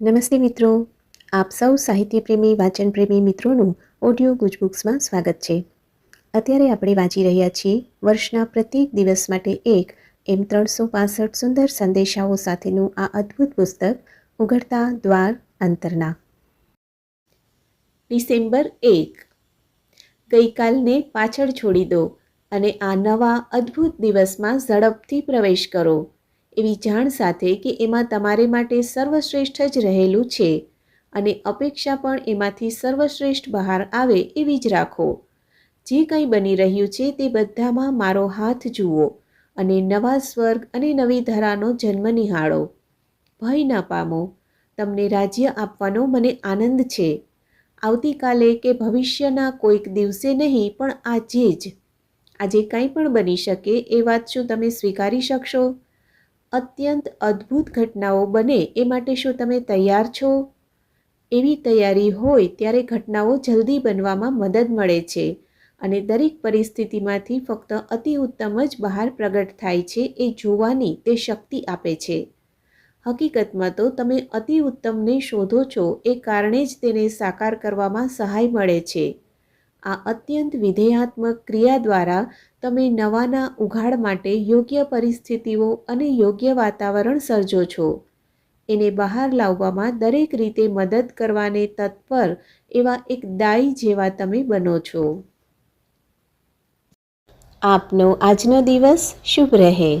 નમસ્તે મિત્રો. આપ સૌ સાહિત્યપ્રેમી, વાચનપ્રેમી મિત્રોનું ઓડિયો ગુજબુક્સમાં સ્વાગત છે. અત્યારે આપણે વાંચી રહ્યા છીએ વર્ષના પ્રત્યેક દિવસ માટે એક એમ ત્રણસો પાસઠ સુંદર સંદેશાઓ સાથેનું આ અદ્ભુત પુસ્તક, ઉઘડતા દ્વાર અંતરના. ડિસેમ્બર એક. ગઈકાલને પાછળ છોડી દો અને આ નવા અદ્ભુત દિવસમાં ઝડપથી પ્રવેશ કરો. એવી જાણ સાથે કે એમાં તમારે માટે સર્વશ્રેષ્ઠ જ રહેલું છે અને અપેક્ષા પણ એમાંથી સર્વશ્રેષ્ઠ બહાર આવે એવી જ રાખો. જે કંઈ બની રહ્યું છે તે બધામાં મારો હાથ જુઓ અને નવા સ્વર્ગ અને નવી ધરાનો જન્મ નિહાળો. ભય ન પામો. તમને રાજ્ય આપવાનો મને આનંદ છે. આવતીકાલે કે ભવિષ્યના કોઈક દિવસે નહીં, પણ આજે જ. આજે કંઈ પણ બની શકે એ વાત શું તમે સ્વીકારી શકશો? અત્યંત અદ્ભુત ઘટનાઓ બને, એ માટે શું તમે તૈયાર છો? એવી તૈયારી હોય ત્યારે ઘટનાઓ જલ્દી બનવામાં મદદ મળે છે અને દરેક પરિસ્થિતિમાંથી ફક્ત અતિ ઉત્તમ જ બહાર પ્રગટ થાય છે એ જોવાની તે શક્તિ આપે છે. હકીકતમાં તો તમે અતિ ઉત્તમને શોધો છો, એ કારણે જ તેને સાકાર કરવામાં સહાય મળે છે. આ અત્યંત વિધેયાત્મક ક્રિયા દ્વારા તમે નવાના ઉઘાડ માટે યોગ્ય પરિસ્થિતિઓ અને યોગ્ય વાતાવરણ સર્જો છો. એને બહાર લાવવામાં દરેક રીતે મદદ કરવાને તત્પર એવા એક દાઈ જેવા તમે બનો છો. આપનો આજનો દિવસ શુભ રહે.